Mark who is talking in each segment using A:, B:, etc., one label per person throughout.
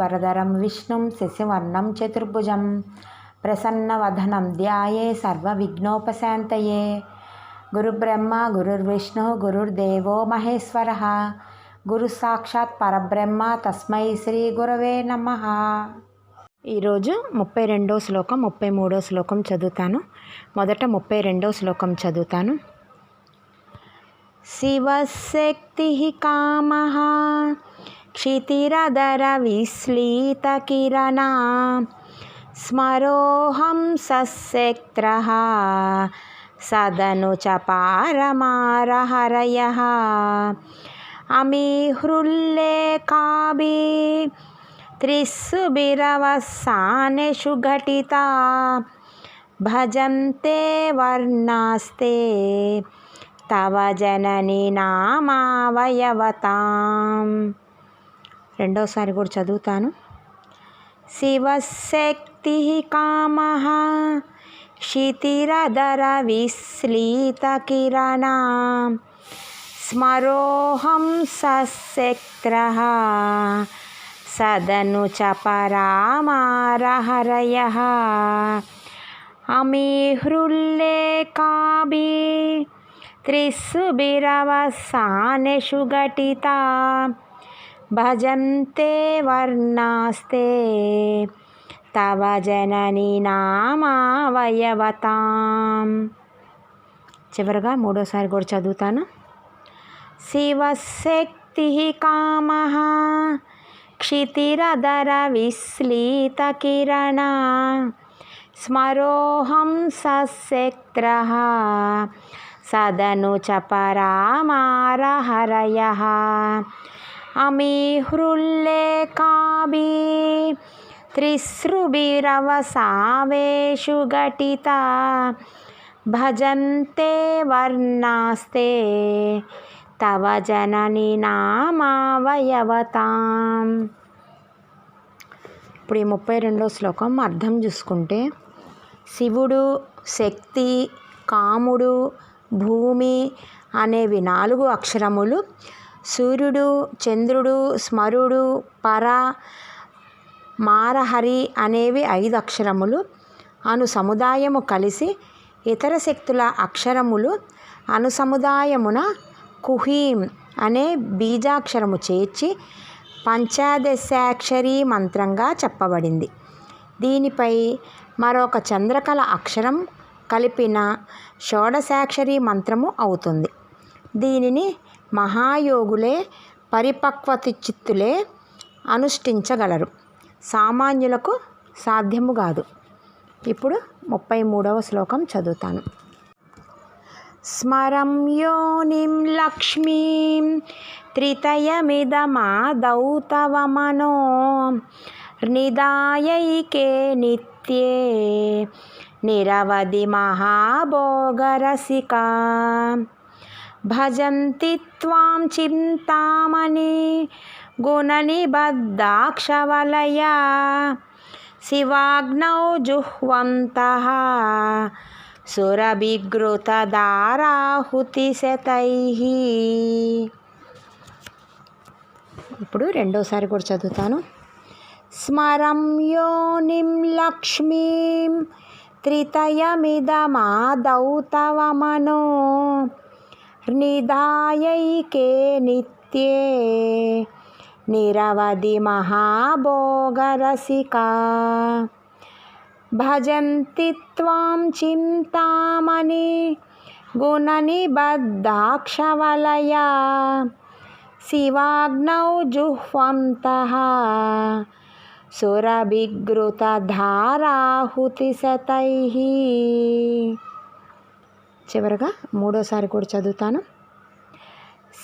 A: వరదరం విష్ణుం శశివర్ణం చతుర్భుజం ప్రసన్నవదనం ధ్యాయే సర్వ విఘ్నోపశాంతయే గురుబ్రహ్మ గురుర్విష్ణు గురుర్దేవో మహేశ్వర గురు సాక్షాత్ పరబ్రహ్మ తస్మై శ్రీ గురవే నమ ఈరోజు ముప్పై రెండో శ్లోకం ముప్పై మూడో శ్లోకం చదువుతాను మొదట ముప్పై రెండో శ్లోకం చదువుతాను శివశక్తి కామ क्षितिरदर क्षितिरदरविश्लितकिरणां स्मरोऽहं सस्यक्त्रः सदनु च पारमारहरयः अमिहृल्लेकाभि त्रिस्सुभिरवसानेषु घटिता भजन्ते वर्णास्ते तव जननि नामावयवताम् రెండోసారి కూడా చదువుతాను శివశక్తి కామ క్షితిరధర విశ్లీత కిరణ స్మరోహం సశక్త్ర సదను చ పరామారహరయ అమీ హృల్లేకాభి त्रिसुबिरवसानेषु घटिता భజంతే వర్ణాస్తే తవ జనని నామావయవతాం చివరిగా మూడోసారి కూడా చదువుతాను శివశక్తి కామ క్షితిరదర విశ్లీత కిరణ స్మరోహం సశక్త్ర సదను చ పరామారహరయ అమీహృల్లేకాభి త్రిసృభిరవసావేషు ఘటిత భజంతే వర్ణాస్తే తవ జనని నామావయవతాం ఇప్పుడు ఈ ముప్పై రెండో శ్లోకం అర్థం చూసుకుంటే శివుడు శక్తి కాముడు భూమి అనేవి నాలుగు అక్షరములు సూర్యుడు చంద్రుడు స్మరుడు పర మారహరి అనేవి ఐదు అక్షరములు అను సముదాయము కలిసి ఇతర శక్తుల అక్షరములు అను సముదాయమున కుహీం అనే బీజాక్షరము చేర్చి పంచాదశాక్షరీ మంత్రంగా చెప్పబడింది దీనిపై మరొక చంద్రకళ అక్షరం కలిపిన షోడశాక్షరీ మంత్రము అవుతుంది దీనిని మహాయోగులే పరిపక్వత చిత్తులే అనుష్ఠించగలరు సామాన్యులకు సాధ్యము కాదు ఇప్పుడు ముప్పై మూడవ శ్లోకం చదువుతాను స్మరం యోనిం లక్ష్మీం త్రితయమిదమాదౌ తవ మనో నిదాయైకే నిత్యే నిరవధి మహాభోగరసికా భజంతి త్వాం చింతామణి గుణనిబద్ధాక్షవలయా శివాగ్నౌ జుహ్వంత సురభిగృతదారాహుతి శతై ఇప్పుడు రెండోసారి కూడా చదువుతాను స్మరం యోనిం లక్ష్మీం త్రితయమిదమాదౌ తవ మనో निधायैके नित्ये निरवधि महाभोगरसिका भजन्ति त्वां चिन्तामणि गुणनिबद्धाक्षवलया शिवाग्नौ जुह्वन्तः सुरभिघृतधाराहुतिशतैः చివరగా మూడోసారి కూడా చదువుతాను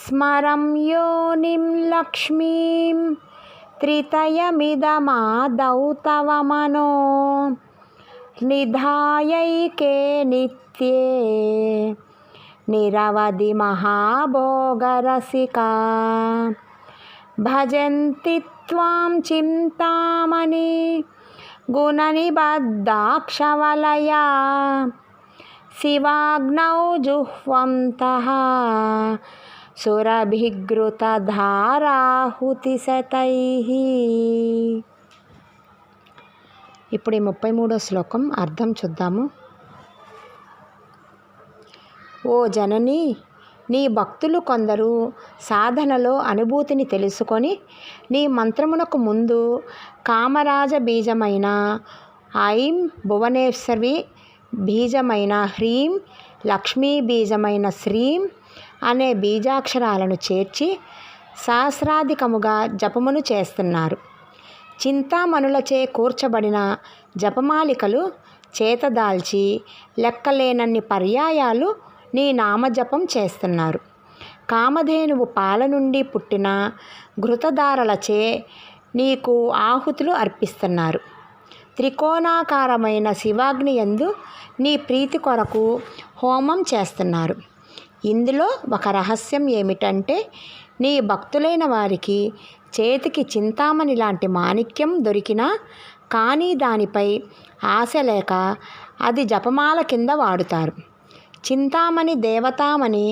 A: స్మరం యోనిం లక్ష్మీం త్రితయమిదమాదౌ తవ మనో నిధాయైకే నిత్యే నిరవధి మహాభోగరసికా భజంతి త్వాం చింతామణి గుణనిబద్ధాక్షవలయా శివాగ్నౌ జుహ్వంత శతై ఇప్పుడు ఈ ముప్పై మూడో శ్లోకం అర్థం చూద్దాము ఓ జనని నీ భక్తులు కొందరు సాధనలో అనుభూతిని తెలుసుకొని నీ మంత్రమునకు ముందు కామరాజ బీజమైన ఐం భువనేశ్వరి బీజమైన హ్రీం లక్ష్మీ బీజమైన శ్రీం అనే బీజాక్షరాలను చేర్చి సహస్రాధికముగా జపమును చేస్తున్నారు చింతామణులచే కూర్చబడిన జపమాలికలు చేతదాల్చి లెక్కలేనన్ని పర్యాయాలు నీ నామజపం చేస్తున్నారు కామధేనువు పాల నుండి పుట్టిన ఘృతధారలచే నీకు ఆహుతులు అర్పిస్తున్నారు త్రికోణాకారమైన శివాగ్ని ఎందు నీ ప్రీతి కొరకు హోమం చేస్తున్నారు ఇందులో ఒక రహస్యం ఏమిటంటే నీ భక్తులైన వారికి చేతికి చింతామణి లాంటి మాణిక్యం దొరికినా కానీ దానిపై ఆశ లేక అది జపమాల కింద వాడుతారు చింతామణి దేవతామణి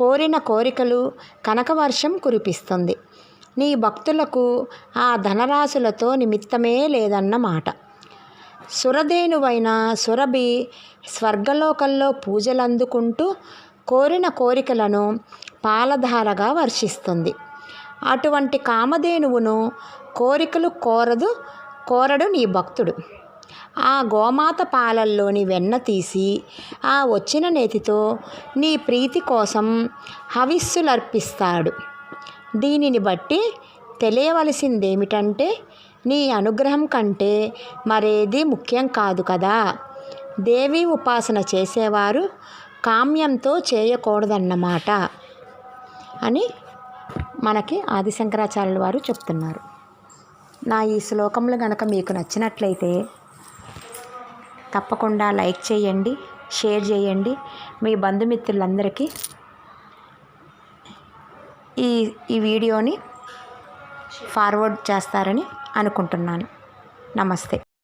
A: కోరిన కోరికలు కనకవర్షం కురిపిస్తుంది నీ భక్తులకు ఆ ధనరాశులతో నిమిత్తమే లేదన్నమాట సురధేనువైన సురభి స్వర్గలోకంలో అందుకుంటూ కోరిన కోరికలను పాలధారగా వర్షిస్తుంది అటువంటి కామధేనువును కోరికలు కోరదు కోరడు నీ భక్తుడు ఆ గోమాత పాలల్లోని వెన్న తీసి ఆ వచ్చిన నేతితో నీ ప్రీతి కోసం హవిస్సులర్పిస్తాడు దీనిని బట్టి తెలియవలసిందేమిటంటే నీ అనుగ్రహం కంటే మరేది ముఖ్యం కాదు కదా దేవి ఉపాసన చేసేవారు కామ్యంతో చేయకూడదన్నమాట అని మనకి ఆదిశంకరాచార్యుల వారు చెప్తున్నారు నా ఈ శ్లోకములు గనక మీకు నచ్చినట్లయితే తప్పకుండా లైక్ చేయండి షేర్ చేయండి మీ బంధుమిత్రులందరికీ ఈ ఈ వీడియోని ఫార్వర్డ్ చేస్తారని అనుకుంటున్నాను నమస్తే